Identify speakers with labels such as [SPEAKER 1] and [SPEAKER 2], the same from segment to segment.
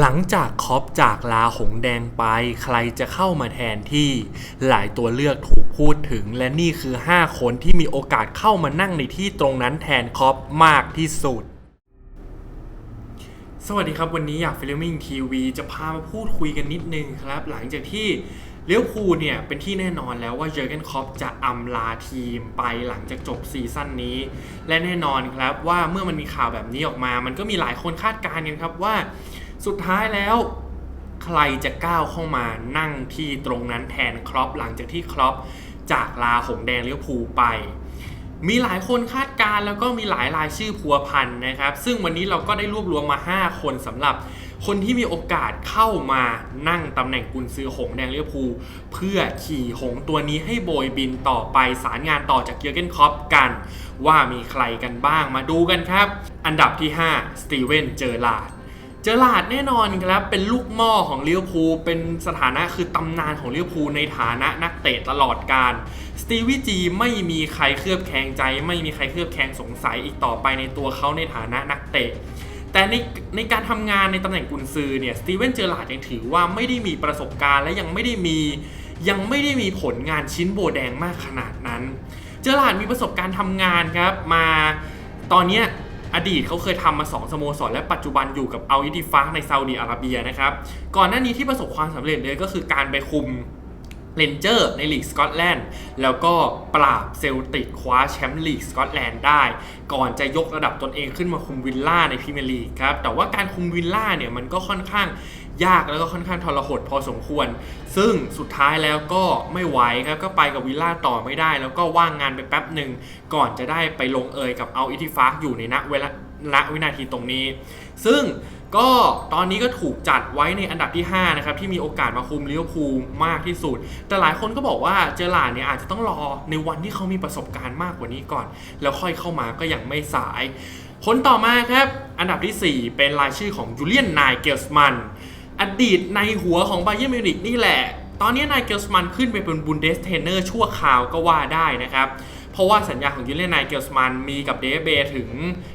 [SPEAKER 1] หลังจากคอปจากลาหงแดงไป ใครจะเข้ามาแทนที่ หลายตัวเลือกถูกพูดถึง และนี่คือ 5 คนที่มีโอกาสเข้ามานั่งในที่ตรงนั้นแทนคอปมากที่สุดสวัสดีครับ วันนี้อยากฟิลมิ่งทีวีจะพามาพูดคุยกันนิดนึงครับ หลังจากที่เลี้ยวพูเนี่ยเป็นที่แน่นอนแล้วว่าเจอร์เกนคอปจะอำลาทีมไปหลังจากจบซีซั่นนี้ และแน่นอนครับว่าเมื่อมันมีข่าวแบบนี้ออกมา มันก็มีหลายคนคาดการณ์กันครับว่า สุดท้ายแล้ว ใครจะก้าวเข้ามานั่งที่ตรงนั้นแทนครอปหลังจากที่ครอปจากลาหงแดงเลี้ยวภูไป มีหลายคนคาดการ์แล้วก็มีหลายรายชื่อพัวพันนะครับ ซึ่งวันนี้เราก็ได้รวบรวมมา 5 คนสำหรับคนที่มีโอกาสเข้ามานั่งตำแหน่งกุนซือหงแดงเลี้ยวภูเพื่อขี่หงตัวนี้ให้โบยบินต่อไปสารงานต่อจากเยอร์เกนคอปกัน ว่ามีใครกันบ้างมาดูกันครับ อันดับที่ 5 สตีเวนเจอร์ลาด เจอร์ลาดแน่นอนครับ เป็นลูกหม้อของลิเวพูลเป็นสถานะคือตำนานของลิเวพูลในฐานะนักเตะตลอดการ สตีวีจีไม่มีใครเคลือบแคลงใจ ไม่มีใครเคลือบแคลงสงสัยอีกต่อไปในตัวเขาในฐานะนักเตะ แต่ในในการทำงานในตำแหน่งกุนซือเนี่ยสตีเวนเจอร์ลาดยังถือว่าไม่ได้มีประสบการณ์และยังไม่ได้มียังไม่ได้มีผลงานชิ้นโบแดงมากขนาดนั้น เจอร์ลาดมีประสบการณ์ทำงานครับมาตอนนี้ อดีตเขาเคยทำมา 2 สโมสร และปัจจุบันอยู่กับอัลอิติฟาในซาอุดีอาระเบียนะครับ ก่อนหน้านี้ที่ประสบความสำเร็จเลยก็คือการไปคุม เรนเจอร์ในลีกสกอตแลนด์แล้วก็ปราบเซลติกคว้าแชมป์ลีกสกอตแลนด์ได้ ก่อนจะยกระดับตนเองขึ้นมาคุมวิลล่าในพรีเมียร์ลีกครับ แต่ว่าการคุมวิลล่าเนี่ยมันก็ค่อนข้างยากแล้วก็ค่อนข้างทรหดพอสมควร ซึ่งสุดท้ายแล้วก็ไม่ไหวครับก็ไปกับวิลล่าต่อไม่ได้ แล้วก็ว่างงานไปแป๊บหนึ่งก่อนจะได้ไปลงเอยกับเอาอิติฟากอยู่ในณเวลาณวินาทีตรงนี้ ซึ่ง ก็ตอนนี้ก็ถูกจัดไว้ในอันดับที่ 5 นะครับ ที่มีโอกาสมาคุมลิเวอร์พูลมากที่สุด แต่หลายคนก็บอกว่าเจอร์ลาร์เนี่ยอาจจะต้องรอในวันที่เขามีประสบการณ์มากกว่านี้ก่อน แล้วค่อยเข้ามาก็ยังไม่สาย คนต่อมาครับ อันดับทีสี่4 เป็นรายชื่อของจูเลียนนายเกลสมันอดีตในหัวของไบเย r n มิวนิกนี่แหละ ตอนนี้นายเกลสมันขึ้นไปเป็นบุนเดสเทนเนอร์ชั่วคราวก็ว่าได้นะครับ เพราะว่าสัญญาของยูเลนไนเกลสมันมีกับเดฟเบถึง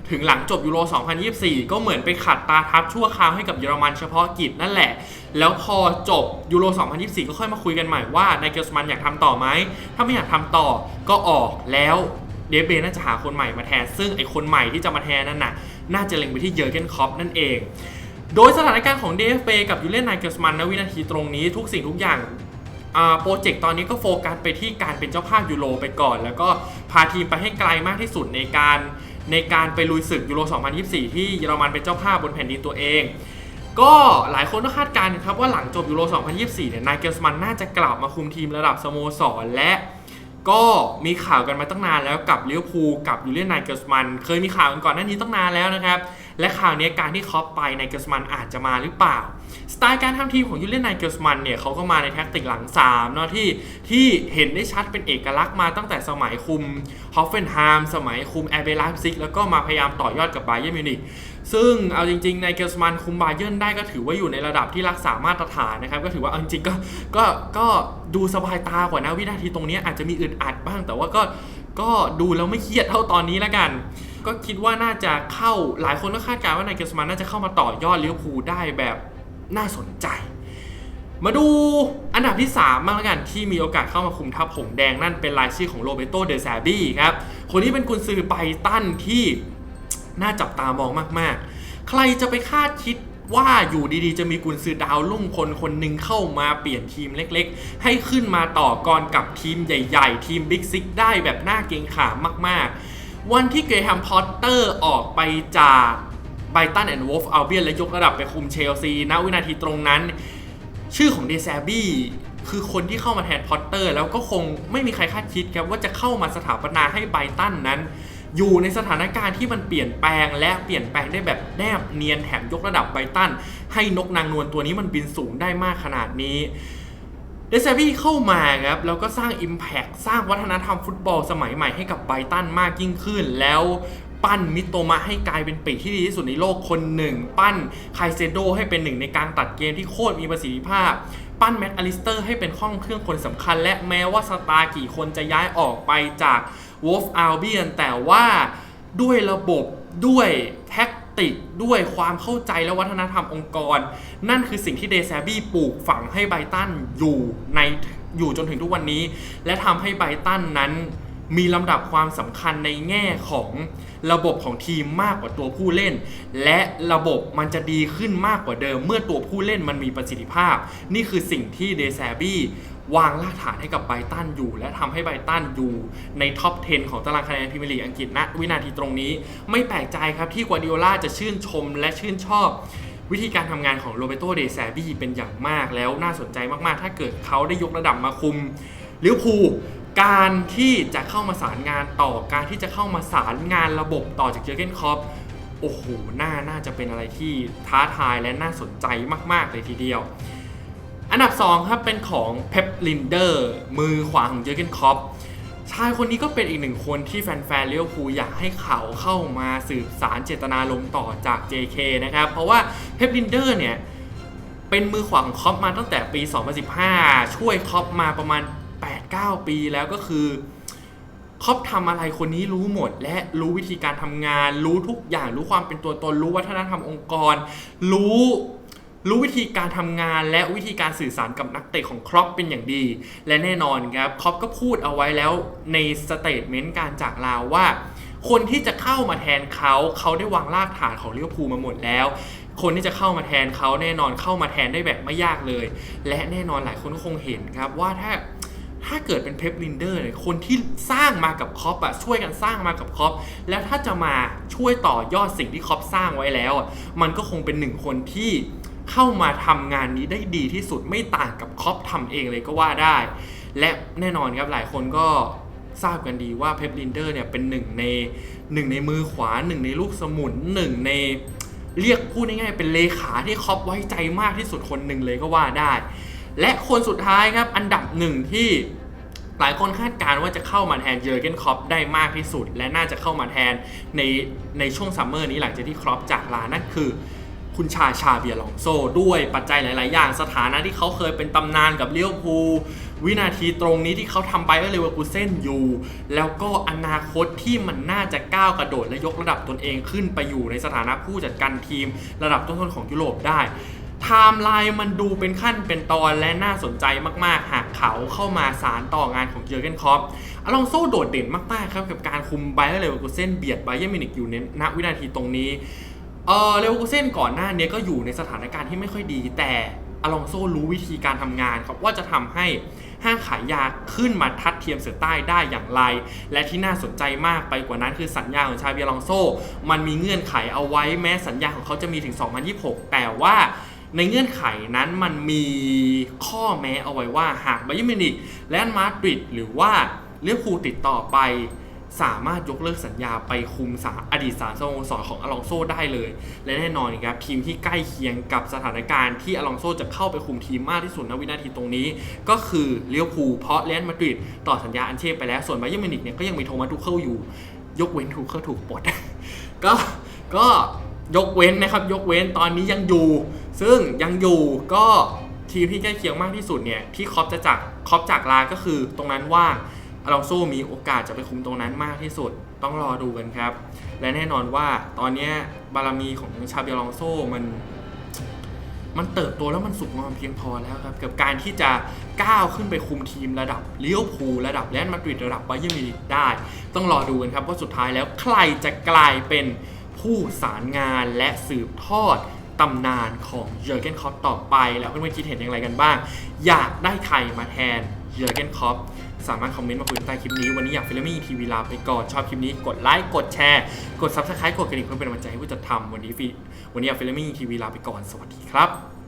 [SPEAKER 1] ถึงหลังจบยูโร 2024 ก็เหมือนไปขัดตาทับชั่วคราวให้กับเยอรมันเฉพาะกิจนั่นแหละ แล้วพอจบยูโร 2024 ก็ค่อยมาคุยกันใหม่ว่านายเกลสมันอยากทำต่อไหม ถ้าไม่อยากทำต่อก็ออกแล้วเดฟเบน่าจะหาคนใหม่มาแทน ซึ่งไอคนใหม่ที่จะมาแทนนั่นน่ะน่าจะเล็งไปที่เยอร์เกนคอปนั่นเอง โดยสถานการณ์ของ DFB กับยูเลนไนเกลสมันณวินาทีตรงนี้ทุกสิ่งทุกอย่าง โปรเจกต์ตอนนี้ก็โฟกัสไปที่การเป็นเจ้าภาพยูโรไปก่อน แล้วก็พาทีมไปให้ไกลมากที่สุดในการในการไปลุยศึกยูโร 2024 ที่เยอรมันเป็นเจ้าภาพบนแผ่นดินตัวเอง ก็หลายคนก็คาดการณ์นะครับว่าหลังจบยูโร 2024 เนี่ยนายเกลสมันน่าจะกลับมาคุมทีมระดับสโมสรและก็มีข่าวกันมาตั้งนานแล้วกับลิเวพูกับยูเลียนไนเกลสมัน เคยมีข่าวกันก่อนหน้านี้ตั้งนานแล้วนะครับ และข่าวนี้การที่คอปไปไนเกลสมันอาจจะมาหรือเปล่า สไตล์การทำทีมของยูเลียนไนเกลสมันเนี่ยเขาก็มาในแท็กติกหลัง3เนาะที่ที่เห็นได้ชัดเป็นเอกลักษณ์มาตั้งแต่สมัยคุมฮอฟเฟนไฮม์สมัยคุมแอร์เบลไลฟ์ซิกแล้วก็มาพยายามต่อยอดกับไบเย r n มิวนิกซึ่งเอาจริงๆในเกลสมันคุมบาเยิร์นได้ก็ถือว่าอยู่ในระดับที่รักษามาตรฐานนะครับ ก็ถือว่าเอาจริงๆก็ก็ก็ดูสบายตากว่านะวินาทีตรงนี้อาจจะมีอึดอัดบ้าง แต่ว่าก็ก็ดูแล้วไม่เครียดเท่าตอนนี้แล้วกัน ก็คิดว่าน่าจะเข้าหลายคนก็คาดการณ์ว่านายเกลสมันน่าจะเข้ามาต่อยอดเลิเวอร์พูได้แบบน่าสนใจ มาดูอันดับที่3บ้างแล้วกันที่มีโอกาสเข้ามาคุมทัพหงแดงนั่นเป็นรายชื่อของโรเบโตเดซาบี้ครับ คนนี้เป็นกุนซือไบตันที่น่าจับตามองมากๆ ใครจะไปคาดคิดว่าอยู่ดีๆ จะมีกุนซือดาวรุ่งคนคนหนึ่งเข้ามาเปลี่ยนทีมเล็กๆ ให้ขึ้นมาต่อกรกับทีมใหญ่ ๆ ทีมบิ๊กซิกได้แบบน่าเกรงขามมากๆ วันที่เกรแฮมพอตเตอร์ออกไปจากไบตันแอนด์วอลฟ์อัลเบียนและยกระดับไปคุมเชลซีณวินาทีตรงนั้น ชื่อของเดซาบี้คือคนที่เข้ามาแทนพอตเตอร์ แล้วก็คงไม่มีใครคาดคิดครับว่าจะเข้ามาสถาปนาให้ไบตันนั้น อยู่ในสถานการณ์ที่มันเปลี่ยนแปลง และเปลี่ยนแปลงได้แบบแนบเนียนแถมยกระดับไบตัน ให้นกนางนวลตัวนี้มันบินสูงได้มากขนาดนี้ เดซาบี้เข้ามาครับแล้วก็สร้าง Impact สร้างวัฒนธรรมฟุตบอลสมัยใหม่ให้กับไบตันมากยิ่งขึ้น แล้วปั้นมิโตมะให้กลายเป็นปีกที่ดีที่สุดในโลกคนหนึ่ง ปั้นไคเซโดให้เป็นหนึ่งในการตัดเกมที่โคตรมีประสิทธิภาพ ปั้นแม็กอลิสเตอร์ให้เป็นข้องเครื่องคนสำคัญ และแม้ว่าสตาร์กี่คนจะย้ายออกไปจากวอฟอัลเบียนแต่ว่าด้วยระบบด้วย ติด้วยความเข้าใจและวัฒนธรรมองค์กร นั่นคือสิ่งที่เดซาบี้ปลูกฝังให้ไบตันอยู่ในอยู่จนถึงทุกวันนี้ และทำให้ไบตันนั้นมีลำดับความสำคัญในแง่ของระบบของทีมมากกว่าตัวผู้เล่น และระบบมันจะดีขึ้นมากกว่าเดิม เมื่อตัวผู้เล่นมันมีประสิทธิภาพ นี่คือสิ่งที่เดซาบี้ วางรากฐานให้กับไบตันอยู่ และทำให้ไบตันอยู่ในท็อป 10 ของตารางคะแนนพรีเมียร์ลีกอังกฤษณวินาทีตรงนี้ ไม่แปลกใจครับที่กัวดิโอลาจะชื่นชมและชื่นชอบวิธีการทำงานของโรเบโตเดซาบี้เป็นอย่างมากแล้วน่าสนใจมากๆ ถ้าเกิดเขาได้ยกระดับมาคุมลิเวอร์พูลการที่จะเข้ามาสารงานต่อการที่จะเข้ามาสารงานระบบต่อจากเจอเกนคอปโอ้โหน่าน่าจะเป็นอะไรที่ท้าทายและน่าสนใจมาก ๆ เลยทีเดียว อันดับ 2 ครับเป็นของเพปลินเดอร์มือขวาของเจอร์เกนคอปชายคนนี้ก็เป็นอีกหนึ่งคนที่แฟนๆเลี้ยวภูอยากให้เขาเข้ามาสืบสารเจตนารมต่อจาก JK นะครับ เพราะว่าเพปลินเดอร์เนี่ย เป็นมือขวาของคอปมาตั้งแต่ปี 2015 ช่วยคอปมาประมาณ 8-9 ปีแล้วก็คือคอปทำอะไรคนนี้รู้หมด และรู้วิธีการทำงาน รู้ทุกอย่างรู้ความเป็นตัวตนรู้วัฒนธรรมองค์กร รู้ รู้วิธีการทำงานและวิธีการสื่อสารกับนักเตะของครอปเป็นอย่างดี และแน่นอนครับครอปก็พูดเอาไว้แล้วในสเตทเมนต์การจากลาวว่า คนที่จะเข้ามาแทนเขาเขาได้วางรากฐานของลิเวอร์พูลมาหมดแล้ว คนที่จะเข้ามาแทนเขาแน่นอนเข้ามาแทนได้แบบไม่ยากเลย และแน่นอนหลายคนก็คงเห็นครับว่าถ้าถ้าเกิดเป็นเพปลินเดอร์เนี่ยคนที่สร้างมากับคอปอะช่วยกันสร้างมากับคอปแล้วถ้าจะมาช่วยต่อยอดสิ่งที่คอปสร้างไว้แล้ว มันก็คงเป็นหนึ่งคนที่ เข้ามาทำงานนี้ได้ดีที่สุดไม่ต่างกับคอปทำเองเลยก็ว่าได้ และแน่นอนครับหลายคนก็ทราบกันดีว่าเพปลินเดอร์เนี่ยเป็นหนึ่งในหนึ่งในมือขวาหนึ่งในลูกสมุนหนึ่งในเรียกพูดง่ายๆเป็นเลขาที่คอปไว้ใจมากที่สุดคนหนึ่งเลยก็ว่าได้ และคนสุดท้ายครับอันดับหนึ่งที่หลายคนคาดการณ์ว่าจะเข้ามาแทนเจอร์เกนครอปได้มากที่สุด และน่าจะเข้ามาแทนในในช่วงซัมเมอร์นี้หลังจากที่ครอปจากลานั่นคือ คุณชาชาเบียร์ลองโซด้วยปัจจัยหลาย ๆ อย่าง สถานะที่เขาเคยเป็นตำนานกับเลี้ยวภูวินาทีตรงนี้ที่เขาทำไปก็เลยว่ากูเส้นอยู่ แล้วก็อนาคตที่มันน่าจะก้าวกระโดดและยกระดับตนเองขึ้นไปอยู่ในสถานะผู้จัดการทีม ระดับต้นๆของยุโรปได้ไทม์ไลน์มันดูเป็นขั้นเป็นตอนและน่าสนใจมากๆ หากเขาเข้ามาสารต่องานของเจอร์เกนคอปอลองโซ่โดดเด่นมาก ๆ ครับ กับการคุมไบเออร์เลเวอร์กูเซนเบียดไบเออร์มินิกอยู่ในณวินาทีตรงนี้ เออเลเวอร์กูเซนก่อนหน้านี้ก็อยู่ในสถานการณ์ที่ไม่ค่อยดี แต่อลองโซ่รู้วิธีการทำงานครับว่าจะทำให้ห้างขายยาขึ้นมาทัดเทียมเสือใต้ได้อย่างไร และที่น่าสนใจมากไปกว่านั้นคือสัญญาของชาเบียลองโซ่มันมีเงื่อนไขเอาไว้แม้สัญญาของเขาจะมีถึง 2026 แต่ว่าในเงื่อนไขนั้นมันมีข้อแม้เอาไว้ว่าหากบเยอร์มินิกและมาดริดหรือว่าเลี้ยวภูติดต่อไป สามารถยกเลิกสัญญาไปคุมสาอดีตสารสโมสรของอลองโซได้เลย และแน่นอนครับทีมที่ใกล้เคียงกับสถานการณ์ที่อลองโซจะเข้าไปคุมทีมมากที่สุดณวินาทีตรงนี้ ก็คือเลี้ยวภูเพราะเรอัลมาดริดต่อสัญญาอันเช่ไปแล้วส่วนไบเยอร์มิวนิกเนี่ยก็ยังมีโทมัสทูเคิลอยู่ ยกเว้นทูเคิลถูกปลดก็ก็ยกเว้นนะครับยกเว้นตอนนี้ยังอยู่ ซึ่งยังอยู่ก็ทีมที่ใกล้เคียงมากที่สุดเนี่ยที่คอปจะจากคอปจากลาก็คือตรงนั้นว่าง ลองโซมีโอกาสจะไปคุมตรงนั้นมากที่สุดต้องรอดูกันครับ และแน่นอนว่าตอนนี้บารมีของชาเบียลองโซมัน มันเติบโตแล้วมันสุกงอมเพียงพอแล้วครับ กับการที่จะก้าวขึ้นไปคุมทีมระดับเลี้ยวภูลระดับแลนด์มาดริดระดับไบเยอร์มิวนิกได้ ต้องรอดูกันครับว่าสุดท้ายแล้วใครจะกลายเป็นผู้สารงานและสืบทอดตำนานของเยอร์เกนคอปต่อไป แล้วเพื่อนๆคิดเห็นอย่างไรกันบ้าง อยากได้ใครมาแทนเยอร์เกนคอป สามารถคอมเมนต์มาคุยใต้คลิปนี้ วันนี้อยากฟิลมี่ทีวีลาไปก่อน ชอบคลิปนี้กดไลค์ กดแชร์ กดซับสไครต์กดกระดิ่งเพื่อเป็นกำลังใจให้ผู้จัดทำวันนี้ฟิวันนี้อยากฟิลมี่ทีวีลาไปก่อน สวัสดีครับ